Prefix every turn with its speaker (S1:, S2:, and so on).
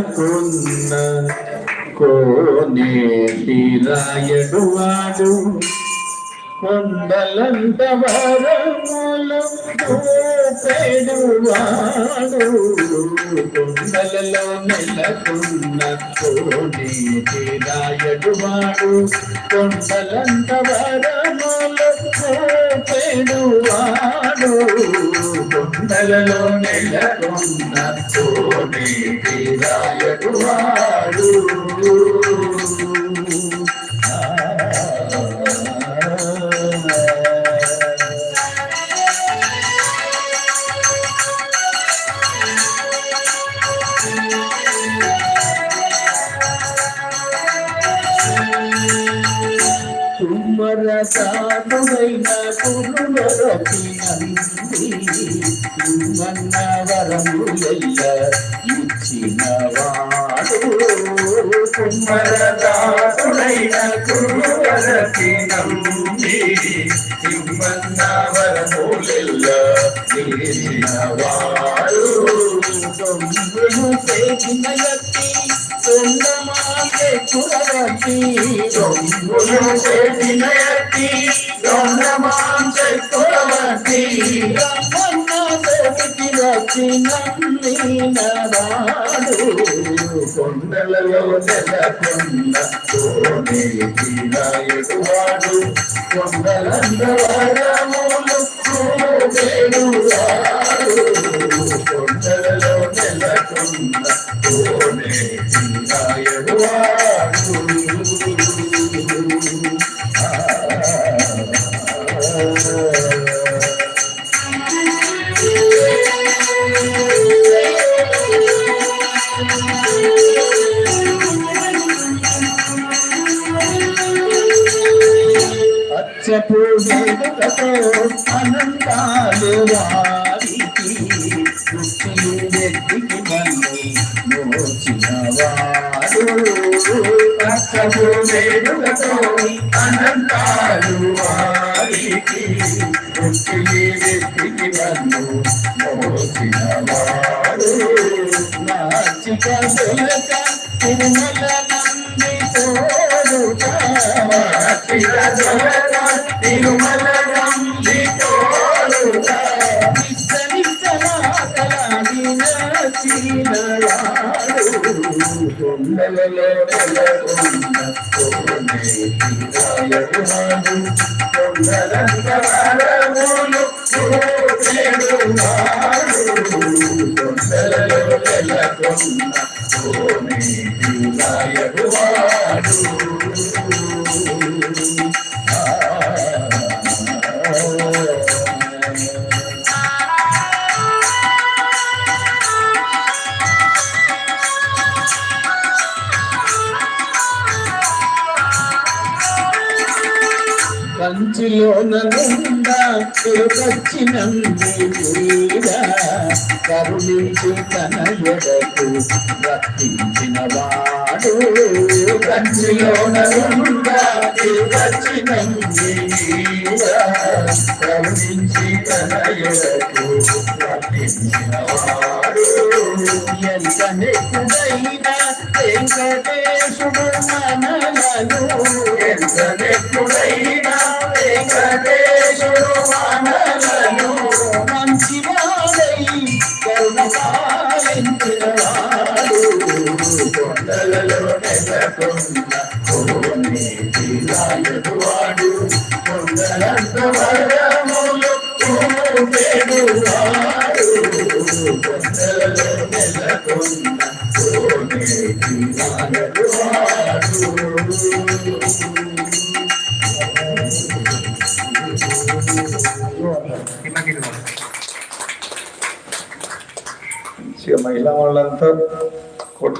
S1: కొన్న కోనేటి రాయడు వాడు. కొండలంత వరములు చూపెడు కొండలలో నెలకున్న కోనేటి రాయడు వాడు కొండలంత వరములు చూపెడు కొండలలో నెలకున్న కోనేటి రాయడు వాడు కుమ్మర సాధువైన కురులరతి నంది. మన్న వరములయ్య ఇచ్చిన వాడు. కుమ్మర సాధువైన కురులరతి నంది. మన్న వరములయ్య ఇచ్చిన వాడు. దొంగలు చేసిన కురవతి దొంగలు చేసిన వ్యక్తి దొంగమాంసే కురవతి రమ్మన్న దేవికి వచ్చిన వాడు. కొండలలో నెలకొన్న అచ్చపు అనంతాలు వారికి సృష్టిలు వ్యక్తికి మళ్ళీ మోచిన వారు అచ్చపు వేడుకతో అనంతాలు వారికి సృష్టిలు వ్యక్తికి మళ్ళీ మోచిన వారు నాచిక సులక తిరుమల కొండలలో నెలకొన్న కోనేటి రాయడు కొండలలో నెలకొన్న కోనేటి రాయడు వాడు కరుణించి తన ఎడకు రక్షించిన వాడు. కంచిలో నంద తిరుపచ్చినంది కరుణించి తన ఎడకు రక్షించిన వాడు. ఎంత నెక్కుడైనా వెంకటేశుడు మనలను. ఎంత నెక్కుడైనా వెంకటేశుడు మనలను మంచి వాడై కరుణ పాలించిన వాడు కొండలలో నెలకొన్న కోనేటి రాయడు వాడు కొండలంత వరములు చూపెడు వాడు కొండలలో నెలకొన్న కోనేటి రాయడు వాడు
S2: महिला म्हणल्यानंतर कोट